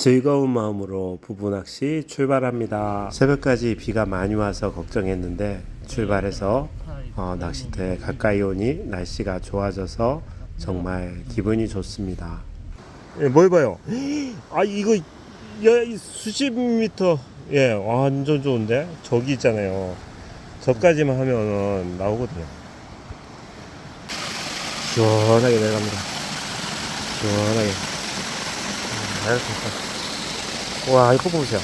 즐거운 마음으로 부부 낚시 출발합니다. 새벽까지 비가 많이 와서 걱정했는데 출발해서 어, 낚시터에 가까이 오니 날씨가 좋아져서 정말 기분이 좋습니다. 예, 뭘 봐요? 아 이거 야, 이 수십 미터 예 완전 좋은데 저기 있잖아요. 저까지만 하면은 나오거든요. 시원하게 내려갑니다. 시원하게. 음, 잘 됐다. 와, 이거 보세요.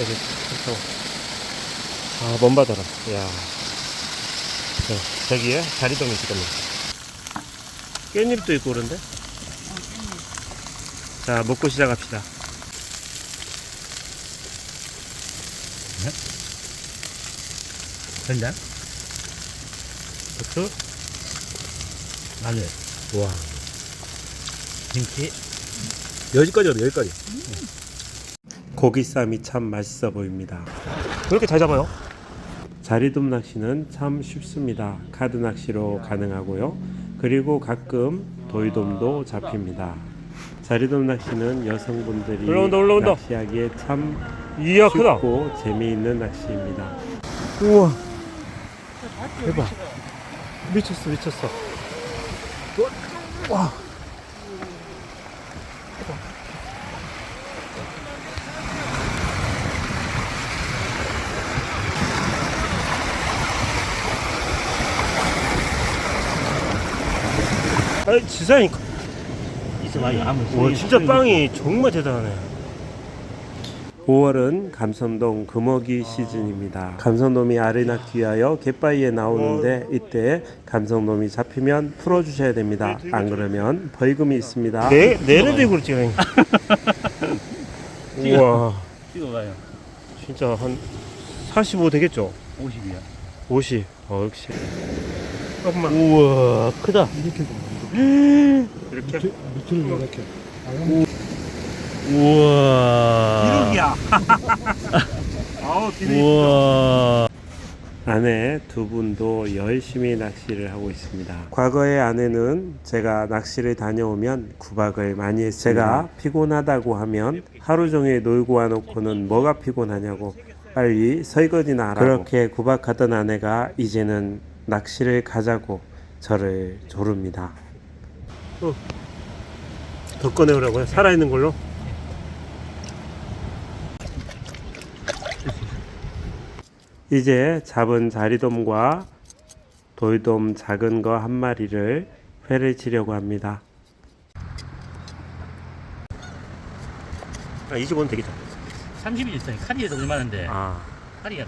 여기, 그렇죠. 아, 먼 바다라. 이야. 네, 저기에 자리돔이 있거든요. 깻잎도 있고 그런데? 자, 먹고 시작합시다. 된장? 부추? 마늘, 와. 김치, 여기까지 가요, 여기까지. 고기쌈이 참 맛있어 보입니다. 왜 이렇게 잘 잡아요? 자리돔 낚시는 참 쉽습니다. 카드 낚시로 가능하고요. 그리고 가끔 돌돔도 잡힙니다. 자리돔 낚시는 여성분들이 올라온다, 올라온다. 낚시하기에 참 이야. 쉽고 재미있는 낚시입니다. 우와 대박 미쳤어 미쳤어 와 아니 지상이 있어봐요. 아무 와 진짜 빵이 정말 대단하네 5월은 감선동 금어기 시즌입니다. 감선돔이 알을 낳기 위하여 갯바위에 나오는데 이때 감선돔이 잡히면 풀어주셔야 됩니다. 안 그러면 벌금이 있습니다. 내 내를 들고 그렇지 그냥. 우와 찍어봐요. 진짜 한 45 되겠죠? 50이야. 50. 어 역시. 조금만 우와, 크다. 이렇게. 우와. 기록이야. 아우 기록. 우와. 아내 두 분도 열심히 낚시를 하고 있습니다. 과거에 아내는 제가 낚시를 다녀오면 구박을 많이 했습니다. 제가 피곤하다고 하면 하루 종일 놀고 와놓고는 뭐가 피곤하냐고 빨리 설거지나 하라고 그렇게 구박하던 아내가 이제는 낚시를 가자고 저를 조릅니다. 더 꺼내오라고요? 살아있는 걸로? 이제 잡은 자리돔과 돌돔 작은 거 한 마리를 회를 치려고 합니다. 아, 25는 되겠죠. 30이 있어요. 카리에서 얼마인데? 아, 카리가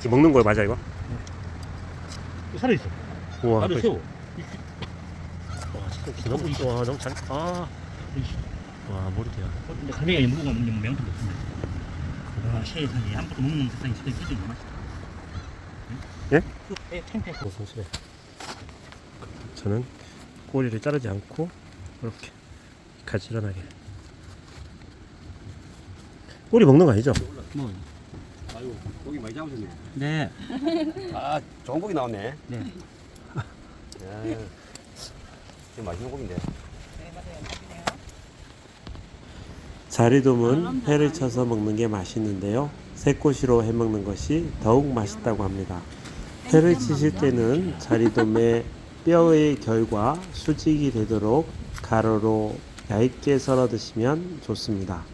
지금 먹는 거 맞아 이거? 살아 있어. 우와, 나도 그- 새우. 와, 진짜 너무 이거 와, 너무 잘. 아, 와 머리대야. 어, 근데 가면이 무거워 먹는 매운탕 같은데. 아, 세상에 아무것도 먹는 세상에 진짜 기도 있나? 예? 에, 탱탱. 무슨 소리? 저는 꼬리를 자르지 않고 이렇게 가지런하게. 꼬리 먹는 거 아니죠? 뭐? 아유, 고기 많이 잡으셨네. 네. 아, 좋은 고기 나왔네. 네. 야, 지금 맛있는 고기인데. 자리돔은 회를 쳐서 먹는 게 맛있는데요. 새꼬시로 해 먹는 것이 더욱 맛있다고 합니다. 회를 치실 때는 자리돔의 뼈의 결과 수직이 되도록 가로로 얇게 썰어 드시면 좋습니다.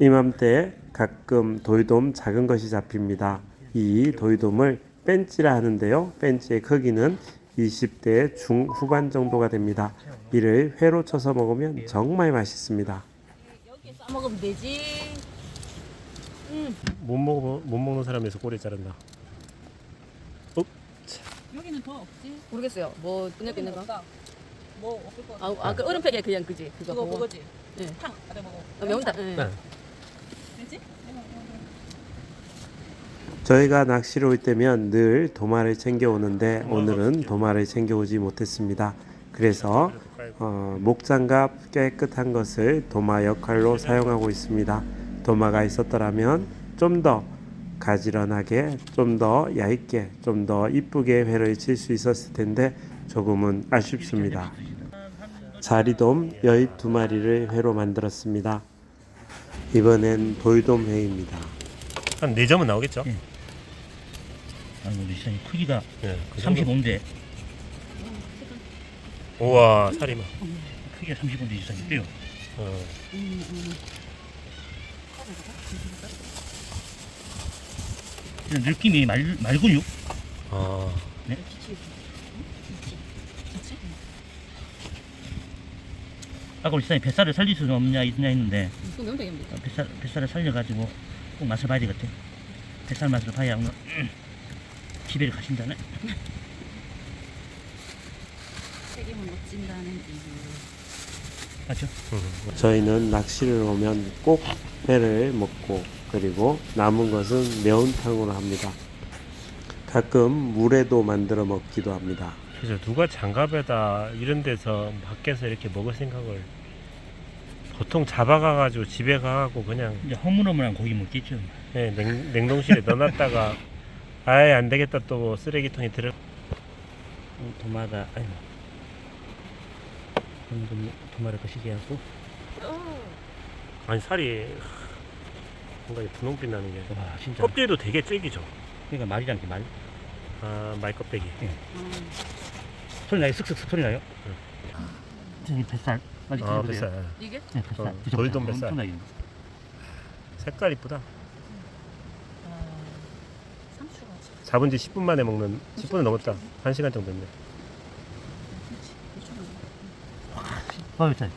이맘때 가끔 돌돔 작은 것이 잡힙니다. 이 돌돔을 벤치라 하는데요. 벤치의 크기는 20대 중후반 정도가 됩니다. 이를 회로 쳐서 먹으면 정말 맛있습니다. 여기 싸먹으면 되지. 못 먹어 못 먹는 사람에서 꼬리 자른다. 여기는 더 없지? 모르겠어요. 뭐 그냥 그냥 거. 뭐 없을 것 아, 아, 그 얼음팩에 그냥 그지. 그거 그거 그거. 그거지. 예. 탕 안에 먹어. 어, 매운탕. 예. 네. 되지? 저희가 낚시를 올 때면 늘 도마를 챙겨 오는데 오늘은 도마를 챙겨 오지 못했습니다. 그래서 어, 목장갑 깨끗한 것을 도마 역할로 사용하고 있습니다. 도마가 있었더라면 좀 더 가지런하게, 좀 더 얇게, 좀 더 이쁘게 회를 칠 수 있었을 텐데 조금은 아쉽습니다. 자리돔 12마리를 회로 만들었습니다. 이번엔 돌돔 회입니다. 한 4점은 나오겠죠? 예. 아이고 우리 시장이 크기가 예. 그 정도. 35인데 우와 살이 막. 크기가 35인데 시장이 돼요. 어. 이런 느낌이 말 말근육. 아. 네. 아까 우리 시장이 뱃살을 살릴 수는 없냐 있냐 했는데. 어, 뱃살 뱃살을 살려가지고 꼭 맛을 봐야 되겠대. 뱃살 맛을 봐야 오늘 음, 집에를 가신다네. 책임을 못 진다는 이유. 맞죠? 저희는 낚시를 오면 꼭 회를 먹고 그리고 남은 것은 매운탕으로 합니다. 가끔 물에도 만들어 먹기도 합니다. 그래서 누가 장갑에다 이런 데서 밖에서 이렇게 먹을 생각을 보통 잡아가가지고 집에 가고 그냥 이제 허물허물한 고기 먹겠죠. 예, 냉, 냉동실에 넣어놨다가 아예 안 되겠다 또 쓰레기통에 들어 어, 도마가 아유. 좀 도마를 거시게 하고 아니 살이 뭔가 분홍빛 나는 게 와 진짜 껍질도 되게 질기죠 그러니까 말이란 게 말. 아 말껍데기 소리 나요? 슥슥 소리 나요? 저기 뱃살. 아 뱃살 이게? 네, 뱃살. 어? 돌돔 뱃살. 엄청나게. 색깔 이쁘다 삼수가 참. 잡은 지 10분 만에 먹는 10분은 넘었다 1시간 정도 됐네 와 뱃살.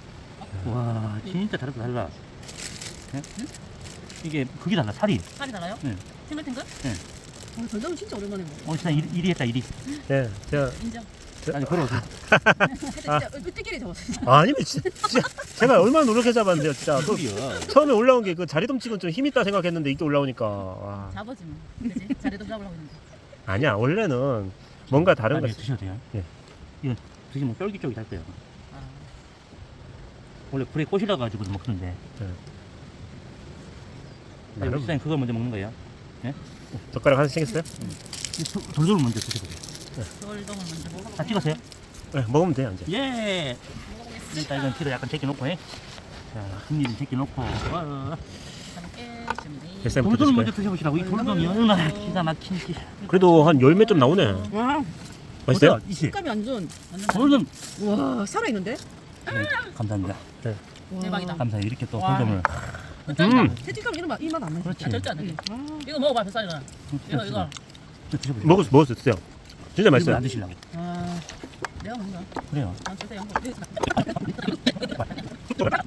와 진짜 다르다 달라. 네? 이게 그게 달라 살이. 살이 달라요? 네. 탱글탱글? 네. 어, 돌돔은 진짜 오랜만에 먹어. 어 진짜 1위 했다 1위. 네 제가 인정. 아니 걸어오세요. 진짜 으뜨기리 잡았어. 진짜. 아니 면 진짜, 진짜 제가 얼마나 노력해 잡았는데요 진짜 그 소리야. 처음에 올라온 게 그 자리돔 치고는 좀 힘 있다 생각했는데 이게 올라오니까 와. 잡아지 뭐. 그지? 자리도 잡으려고 했는데. 아니야 원래는 뭔가 다른 아니, 거 드셔도 돼요. 예. 이거 드시면 쫄깃쫄깃 할 거예요. 아. 원래 불에 꼬시라 가지고 먹는데. 우리 시장님 그걸 먼저 먹는 거예요. 젓가락 하나씩 챙겼어요? 이 도- 돌돌 먼저 드셔보세요. 돌돔을 먼저 먹어볼게요. 다 찍었어요? 네, 먹으면 돼요 이제 예. 일단 이건 뒤로 약간 제껴놓고 해. 자, 한입 제껴놓고. 와. 함께 준비. 돌돌 먼저? 드셔보시라고. 이 돌돔이 얼마나 기가 막힌지. 그래도 한 열매 좀 나오네 와, 맛있어요? 어때요? 이씨. 식감이 완전. 돌돔. 와, 살아있는데? 네, 감사합니다. 대박이다. 감사해요. 이렇게 또 와. 돌돔을. 음 채찍감 이런 맛, 이맛 안 나지? 그렇지. 아, 절대 안 돼. 이거 먹어봐, 뱃살이잖아. 이거, 이거. 드셔보세요. 먹었어요 드세요 진짜 맛있어요. 안 드실라고. 아, 내가 먹는다. 그래요. 아, 절대 양보. 아,